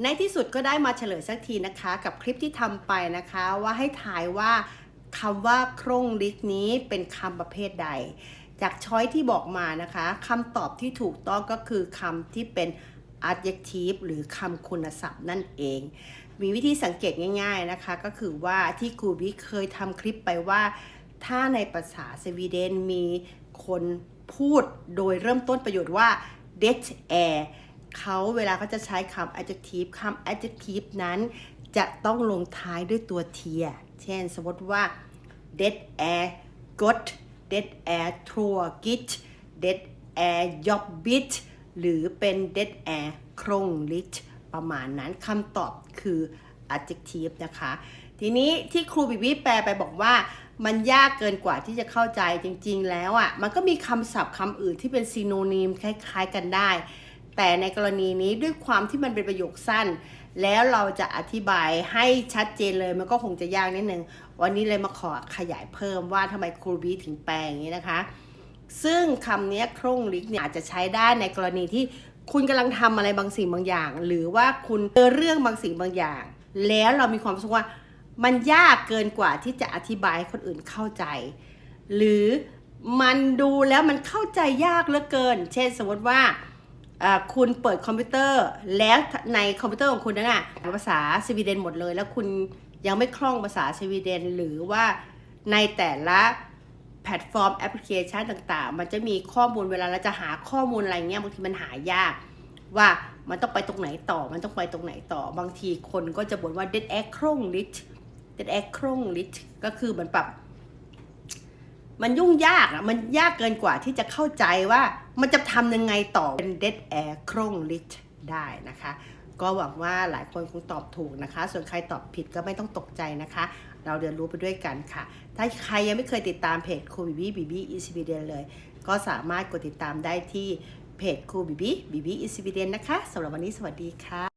ในที่สุดก็ได้มาเฉลยสักทีนะคะ กับคลิปที่ทำไปนะคะว่าให้ถ่ายว่าคำว่าโครงลิกนี้เป็นคำประเภทใด จากช้อยที่บอกมานะคะคำตอบที่ถูกต้องก็คือคำที่เป็น adjective หรือคำคุณศัพท์นั่นเอง มีวิธีสังเกตง่าย ๆนะคะ ก็คือว่าที่ครูบิ๊กเคยทำคลิปไปว่า ถ้าในภาษาสวีเดนมีคนพูดโดยเริ่มต้นประโยชน์ว่า det är เขาเวลาเขาจะใช้คำ adjective คำ adjective นั้น จะต้องลงท้ายด้วยตัวเทีย เช่นสมมติว่า det är got det är tråkigt det är job bit หรือเป็น det är krångligt ประมาณนั้นคำตอบคือ adjective นะคะ ทีนี้ที่ครูบิบิแปลไปบอกว่ามันยากเกินกว่าที่จะเข้าใจจริงๆแล้วอะ่ะ มันก็มีคำศัพท์คำอื่นที่เป็นซีโนนิมคล้ายๆกันได้ แต่ในกรณีนี้ด้วยความที่มันเป็นประโยคสั้น แล้วเราจะอธิบายให้ชัดเจนเลยมันก็คงจะยากนิดนึง วันนี้เลยมาขอขยายเพิ่มว่าทำไมครูบีถึงแปลอย่างนี้นะคะ ซึ่งคำนี้โครงลิกเนี่ยอาจจะใช้ได้ในกรณีที่คุณกำลังทำอะไรบางสิ่งบางอย่าง หรือว่าคุณเจอเรื่องบางสิ่งบางอย่าง แล้วเรามีความรู้สึกว่ามันยากเกินกว่าที่จะอธิบายคนอื่นเข้าใจ หรือมันดูแล้วมันเข้าใจยากเหลือเกิน เช่นสมมติว่าอ่า คุณเปิดคอมพิวเตอร์ แล้วในคอมพิวเตอร์ของคุณนั้นน่ะภาษาสวีเดนหมดเลย แล้วคุณยังไม่คล่องภาษาสวีเดน หรือว่าในแต่ละแพลตฟอร์มแอปพลิเคชันต่างๆ มันจะมีข้อมูลเวลาเราจะหาข้อมูลอะไรเงี้ยบางทีมันหายาก ว่ามันต้องไปตรงไหนต่อ มันต้องไปตรงไหนต่อ บางทีคนก็จะบ่นว่า dead air ครงลิท dead air ครงลิทก็คือมันปรับ มันยุ่งยากอะมันยากเกินกว่าที่จะเข้าใจว่ามันจะทำยังไงต่อเป็น dead air โครงลิทได้นะคะ ก็หวังว่าหลายคนคงตอบถูกนะคะ ส่วนใครตอบผิดก็ไม่ต้องตกใจนะคะ เราเรียนรู้ไปด้วยกันค่ะ ถ้าใครยังไม่เคยติดตามเพจครูบีบีบีบีอีสวีเดนเลย ก็สามารถกดติดตามได้ที่เพจครูบีบีบีบีอีสวีเดนนะคะสำหรับวันนี้สวัสดีค่ะ